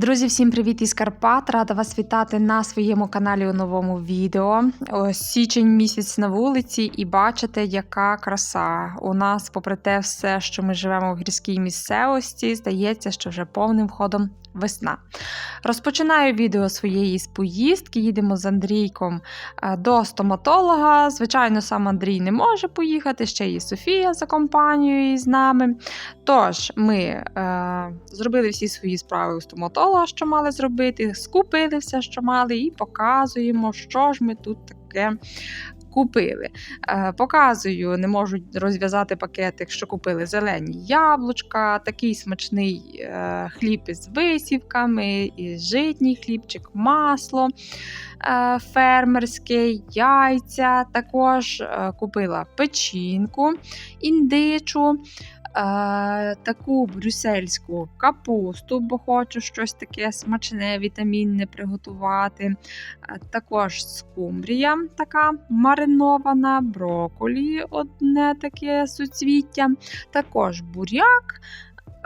Друзі, всім привіт із Карпат! Рада вас вітати на своєму каналі у новому відео. Ось січень місяць на вулиці, і бачите, яка краса. У нас, попри те, все, що ми живемо в гірській місцевості, здається, що вже повним ходом весна. Розпочинаю відео своєї з поїздки. Їдемо з Андрійком е, до стоматолога. Звичайно, сам Андрій не може поїхати, ще є Софія за компанією з нами. Тож, ми е, зробили всі свої справи у стоматолога, що мали зробити, скупили все, що мали, і показуємо, що ж ми тут таке. Купили. Е, показую, не можуть розв'язати пакетик, що купили зелені яблучка, такий смачний е, хліб із висівками, і житній хлібчик, масло е, фермерське, яйця. Також купила печінку індичу. Е, таку брюссельську капусту, бо хочу щось таке смачне, вітамінне приготувати. Е, також скумбрія така маринована, броколі, одне таке суцвіття, також буряк.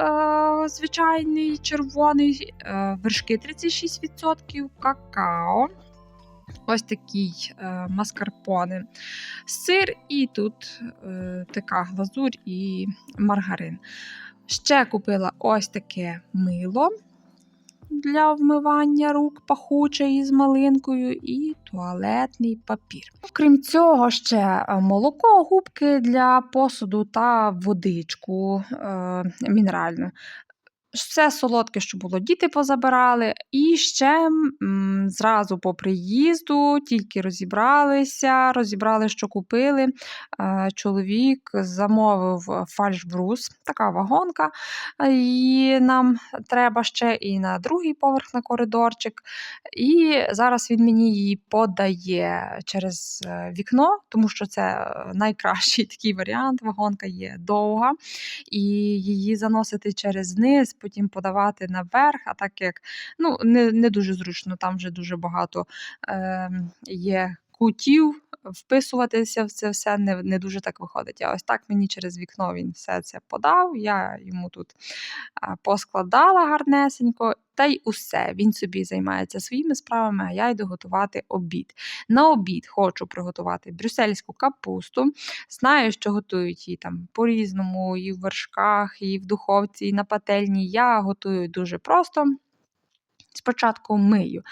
е, Звичайний червоний, вершки 36%, какао. Ось такий е, маскарпоне, сир, і тут е, така глазурь і маргарин. Ще купила ось таке мило для вмивання рук, пахуче із малинкою, і туалетний папір. Крім цього, ще е, молоко, губки для посуду та водичку е, мінеральну. Все солодке, що було, діти позабирали. І ще м, зразу по приїзду тільки розібралися, розібрали, що купили. Е, чоловік замовив фальшбрус, така вагонка. І нам треба ще і на другий поверх на коридорчик. І зараз він мені її подає через е, вікно, тому що це е, найкращий такий варіант. Вагонка є довга, і її заносити через низ потім подавати наверх, а так як ну, не не дуже зручно, там вже дуже багато е, є кутів, вписуватися в це все не не дуже так виходить. А ось так мені через вікно він все це подав, я йому тут поскладала гарнесенько. Та й усе, він собі займається своїми справами, а я йду готувати обід. На обід хочу приготувати брюссельську капусту. Знаю, що готують її там по-різному, і в вершках, і в духовці, і на пательні. Я готую дуже просто. Спочатку мию.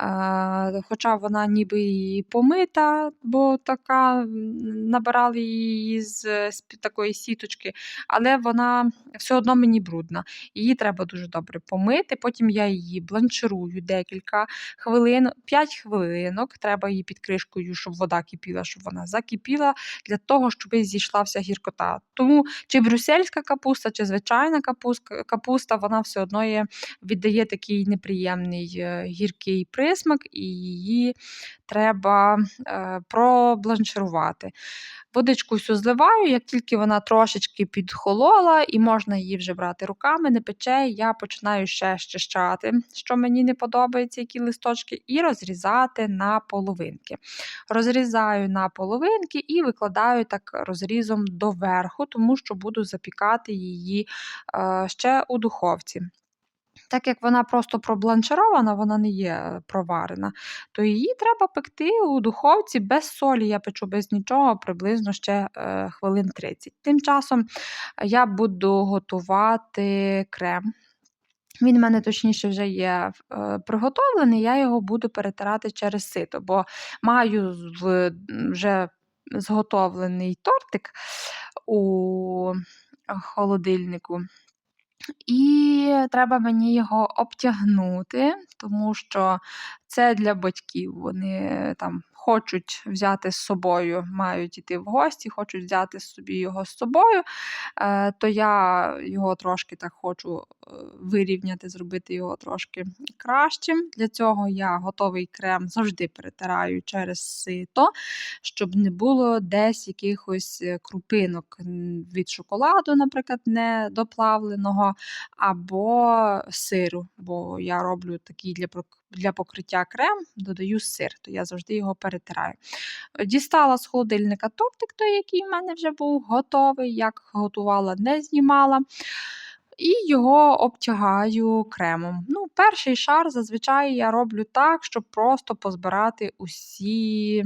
Е, Хоча вона ніби і помита, бо така набирали її з, з такої сіточки, але вона все одно мені брудна. Її треба дуже добре помити. Потім я її бланширую декілька хвилин, 5 хвилинок. Треба її під кришкою, щоб вода кипіла, щоб вона закипіла, для того, щоб зійшла вся гіркота. Тому чи брюссельська капуста, чи звичайна капуста, капуста вона все одно є, віддає такий неприємний приємний е, гіркий присмак, і її треба е, пробланширувати. Водичку всю зливаю, як тільки вона трошечки підхолола, і можна її вже брати руками, не пече, я починаю ще щищати, що мені не подобається, які листочки, і розрізати на половинки. Розрізаю на половинки і викладаю так розрізом доверху, тому що буду запікати її е, ще у духовці. Так як вона просто пробланширована, вона не є е, проварена, то її треба пекти у духовці без солі. Я печу без нічого, приблизно ще е, хвилин 30. Тим часом я буду готувати крем. Він в мене точніше вже є е, приготовлений, я його буду перетирати через сито, бо маю вже зготовлений тортик у холодильнику. І треба мені його обтягнути, тому що це для батьків. Вони там хочуть взяти з собою, мають іти в гості, хочуть взяти собі його з собою, е, то я його трошки так хочу е, вирівняти, зробити його трошки кращим. Для цього я готовий крем завжди перетираю через сито, щоб не було десь якихось е, крупинок від шоколаду, наприклад, недоплавленого, або сиру, бо я роблю такий для для покриття крем, додаю сир, то я завжди його перетираю. Дістала з холодильника тортик, той, який в мене вже був готовий, як готувала, не знімала. І його обтягаю кремом. Ну, перший шар зазвичай я роблю так, щоб просто позбирати усі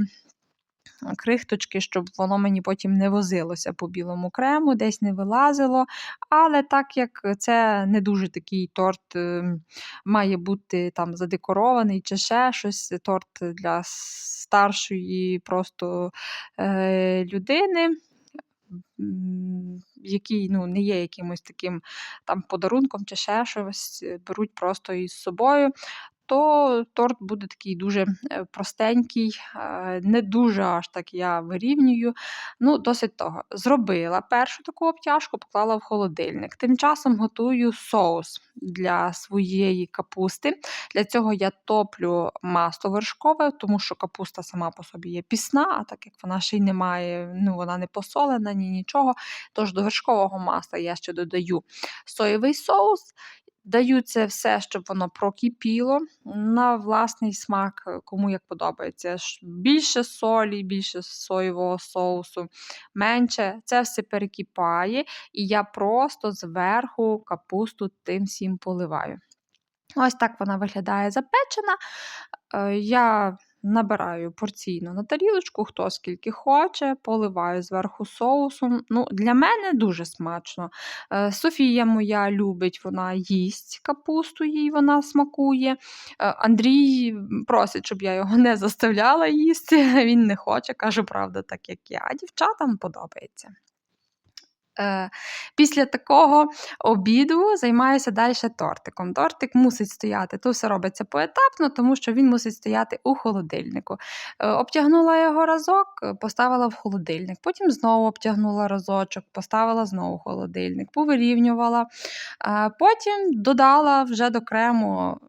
крихточки, щоб воно мені потім не возилося по білому крему, десь не вилазило. Але так як це не дуже такий торт ем, має бути там задекорований чи ще щось, торт для старшої просто е, людини. Який ну, не є якимось таким там подарунком чи ще щось, беруть просто із собою то торт буде такий дуже е, простенький, е, не дуже аж так я вирівнюю. Ну, досить того. Зробила першу таку обтяжку, поклала в холодильник. Тим часом готую соус для своєї капусти. Для цього я топлю масло вершкове, тому що капуста сама по собі є пісна, а так як вона ще й не має, ну вона не посолена, ні нічого. Тож до вершкового масла я ще додаю соєвий соус. Даю все, щоб воно прокипіло на власний смак, е, кому як подобається. Більше солі, більше соєвого соусу, менше. Це все перекипає, і я просто зверху капусту тим всім поливаю. Ось так вона виглядає запечена. Е, я Набираю порційно на тарілочку, хто скільки хоче, поливаю зверху соусом. Ну, Для мене дуже смачно. Е, Софія моя любить, вона їсть капусту, їй вона смакує. Е, Андрій просить, щоб я його не заставляла їсти. Він не хоче, каже, правда, так як я. А дівчатам подобається. Е, після такого обіду займаюся далі тортиком. Тортик мусить стояти. Тут все робиться поетапно, тому що він мусить стояти у холодильнику. Е, обтягнула його разок, поставила в холодильник. Потім знову обтягнула разочок, поставила знову в холодильник, повирівнювала. Потім додала вже до крему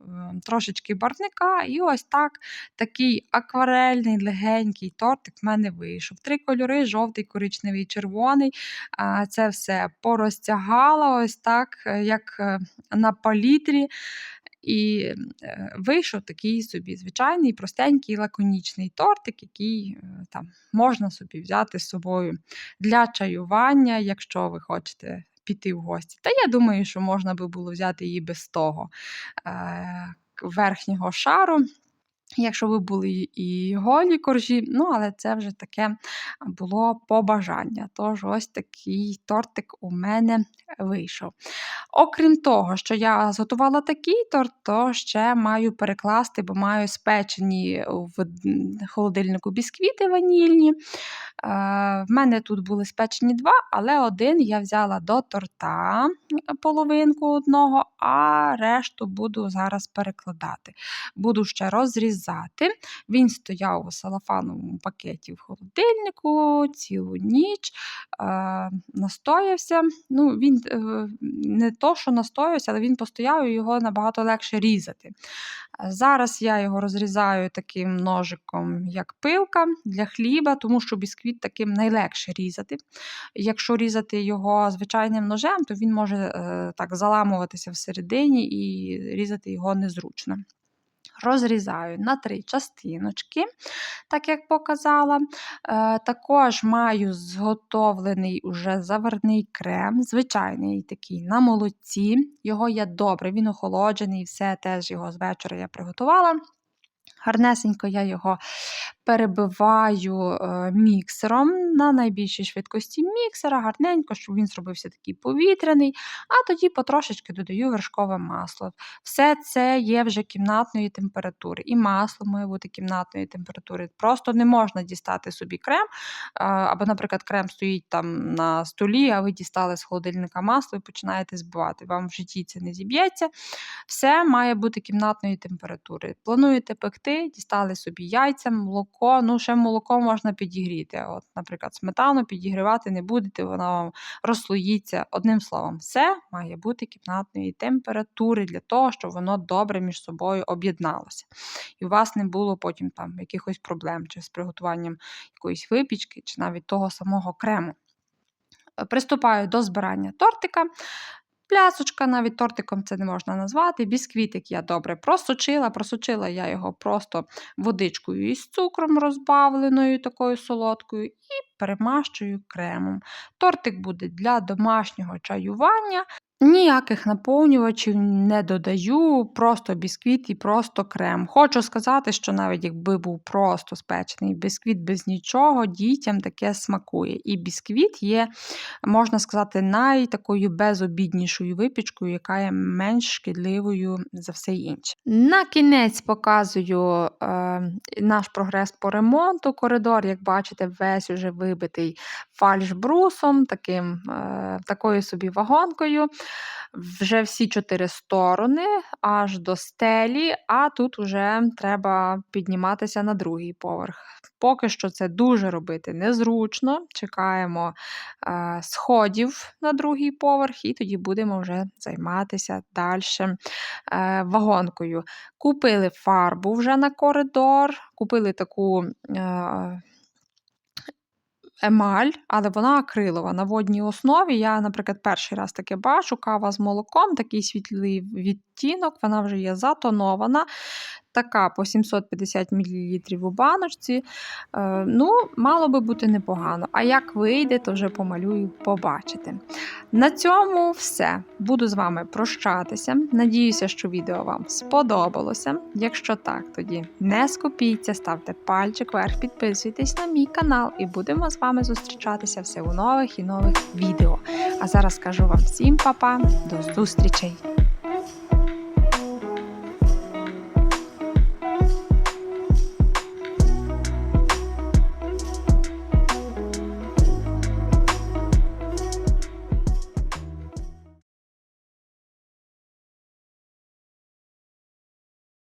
трошечки барвника, і ось так такий акварельний легенький тортик в мене вийшов. Три кольори: жовтий, коричневий, червоний. Це все порозтягала, ось так, е, як е, на палітрі. І е, вийшов такий собі звичайний, простенький, лаконічний тортик, який там можна собі взяти з собою для чаювання, якщо ви хочете піти в гості. Та я думаю, що можна би було взяти її без того верхнього шару. Якщо ви були і голі коржі, ну, але це вже таке було побажання. Тож, ось такий тортик у мене вийшов. Окрім того, що я зготувала такий торт, то ще маю перекласти, бо маю спечені в холодильнику бісквіти ванільні. В мене тут були спечені два, але один я взяла до торта половинку одного, а решту буду зараз перекладати. Буду ще розрізати. Він стояв у салафановому пакеті в холодильнику цілу ніч, настоявся. Ну, Він е, не то, що настоявся, але він постояв і його набагато легше різати. Зараз я його розрізаю таким ножиком, як пилка для хліба, тому що бісквіт таким найлегше різати. Якщо різати його звичайним ножем, то він може е, так заламуватися всередині і різати його незручно. Розрізаю на три частиночки, так як показала. Е, також маю зготовлений уже заварний крем, звичайний такий на молоці. Його я добре, він охолоджений, все теж його з вечора я приготувала. Гарнесенько я його перебиваю е, міксером на найбільшій швидкості міксера, гарненько, щоб він зробився такий повітряний, а тоді потрошечки додаю вершкове масло. Все це є вже кімнатної температури. І масло має бути кімнатної температури. Просто не можна дістати собі крем. Або, наприклад, крем стоїть там на столі, а ви дістали з холодильника масло і починаєте збивати. Вам в житті це не зіб'ється. Все має бути кімнатної температури. Плануєте пекти, дістали собі яйця, молоко молоко, ну ще молоко можна підігріти. От, Наприклад, сметану підігрівати не будете, вона вам розслоїться. Одним словом, все має бути кімнатної температури для того, щоб воно добре між собою об'єдналося. І у вас не було потім там якихось проблем чи з приготуванням якоїсь випічки, чи навіть того самого крему. Приступаю до збирання тортика. Плясочка, навіть тортиком це не можна назвати. Бісквітик я добре просочила. Просочила я його просто водичкою із цукром розбавленою, такою солодкою, і перемащую кремом. Тортик буде для домашнього чаювання. Ніяких наповнювачів не додаю, просто бісквіт і просто крем. Хочу сказати, що навіть якби був просто спечений бісквіт без нічого, дітям таке смакує. І бісквіт є, можна сказати, найтакою безобіднішою випічкою, яка є менш шкідливою за все інше. На кінець показую е, наш прогрес по ремонту. Коридор, як бачите, весь уже вибитий фальшбрусом, таким, е, такою собі вагонкою. Вже всі чотири сторони, аж до стелі, а тут вже треба підніматися на другий поверх. Поки що це дуже робити незручно. Чекаємо е, сходів на другий поверх, і тоді будемо вже займатися далі е, вагонкою. Купили фарбу вже на коридор, купили таку. Е, емаль, але вона акрилова на водній основі. Я, наприклад, перший раз таке бачу, кава з молоком, такий світлий відтінок, вона вже є затонована. Така по 750 мл у баночці. Е, ну, мало би бути непогано. А як вийде, то вже помалюю, побачите. На цьому все. Буду з вами прощатися. Надіюся, що відео вам сподобалося. Якщо так, тоді не скупіться, ставте пальчик вверх, підписуйтесь на мій канал і будемо з вами зустрічатися все у нових і нових відео. А зараз кажу вам всім па-па, до зустрічей!